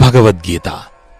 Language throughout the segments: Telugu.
భగవద్గీత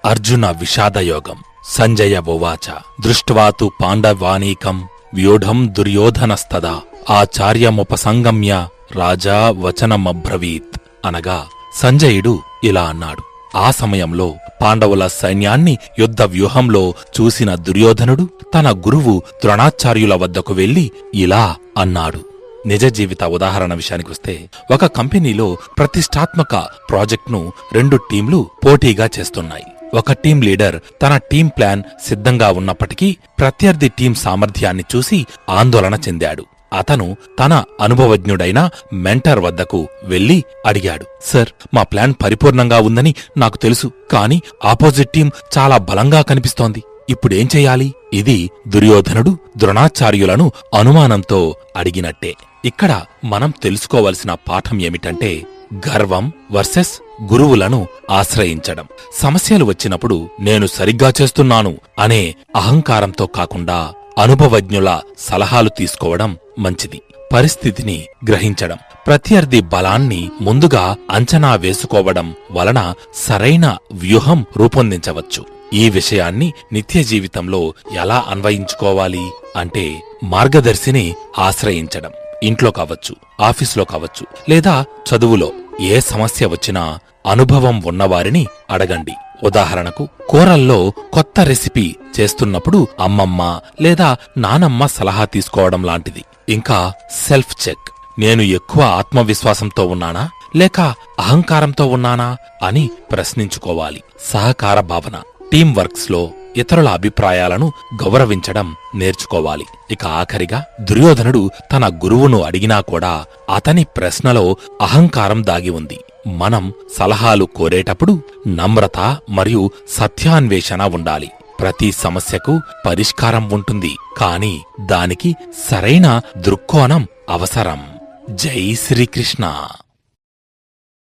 అర్జున విషాదయోగం సంజయ ఉవాచ దృష్ట్వాతు పాండవానీకం వ్యూఢం దుర్యోధనస్తదా ఆచార్యముపసంగమ్య రాజా వచనమబ్రవీత్ అనగా సంజయుడు ఇలా అన్నాడు. ఆ సమయంలో పాండవుల సైన్యాన్ని యుద్ధ వ్యూహంలో చూసిన దుర్యోధనుడు తన గురువు ద్రోణాచార్యుల వద్దకు వెళ్ళి ఇలా అన్నాడు. నిజ జీవిత ఉదాహరణ విషయానికొస్తే ఒక కంపెనీలో ప్రతిష్టాత్మక ప్రాజెక్ట్ను రెండు టీంలు పోటీగా చేస్తున్నాయి. ఒక టీం లీడర్ తన టీం ప్లాన్ సిద్ధంగా ఉన్నప్పటికీ ప్రత్యర్థి టీం సామర్థ్యాన్ని చూసి ఆందోళన చెందాడు. అతను తన అనుభవజ్ఞుడైన మెంటర్ వద్దకు వెళ్ళి అడిగాడు సర్ మా ప్లాన్ పరిపూర్ణంగా ఉందని నాకు తెలుసు కానీ ఆపోజిట్ టీం చాలా బలంగా కనిపిస్తోంది. ఇప్పుడేం చేయాలి? ఇది దుర్యోధనుడు ద్రోణాచార్యులను అనుమానంతో అడిగినట్టే. ఇక్కడ మనం తెలుసుకోవలసిన పాఠం ఏమిటంటే గర్వం వర్సెస్ గురువులను ఆశ్రయించడం. సమస్యలు వచ్చినప్పుడు నేను సరిగ్గా చేస్తున్నాను అనే అహంకారంతో కాకుండా అనుభవజ్ఞుల సలహాలు తీసుకోవడం మంచిది. పరిస్థితిని గ్రహించడం. ప్రత్యర్థి బలాన్ని ముందుగా అంచనా వేసుకోవడం వలన సరైన వ్యూహం రూపొందించవచ్చు. ఈ విషయాన్ని నిత్య జీవితంలో ఎలా అన్వయించుకోవాలి అంటే మార్గదర్శిని ఆశ్రయించడం. ఇంట్లో కావచ్చు ఆఫీసులో కావచ్చు లేదా చదువులో ఏ సమస్య వచ్చినా అనుభవం ఉన్నవారిని అడగండి. ఉదాహరణకు కూరల్లో కొత్త రెసిపీ చేస్తున్నప్పుడు అమ్మమ్మ లేదా నానమ్మ సలహా తీసుకోవడం లాంటిది. ఇంకా సెల్ఫ్ చెక్. నేను ఎక్కువ ఆత్మవిశ్వాసంతో ఉన్నానా? లేక అహంకారంతో ఉన్నానా? అని ప్రశ్నించుకోవాలి. సహకార భావన. టీం వర్క్స్లో ఇతరుల అభిప్రాయాలను గౌరవించడం నేర్చుకోవాలి. ఇక ఆఖరిగా దుర్యోధనుడు తన గురువును అడిగినా కూడా అతని ప్రశ్నలో అహంకారం దాగి ఉంది. మనం సలహాలు కోరేటప్పుడు నమ్రత మరియు సత్యాన్వేషణ ఉండాలి. ప్రతి సమస్యకు పరిష్కారం ఉంటుంది. కాని దానికి సరైన దృక్కోణం అవసరం. జై శ్రీకృష్ణ.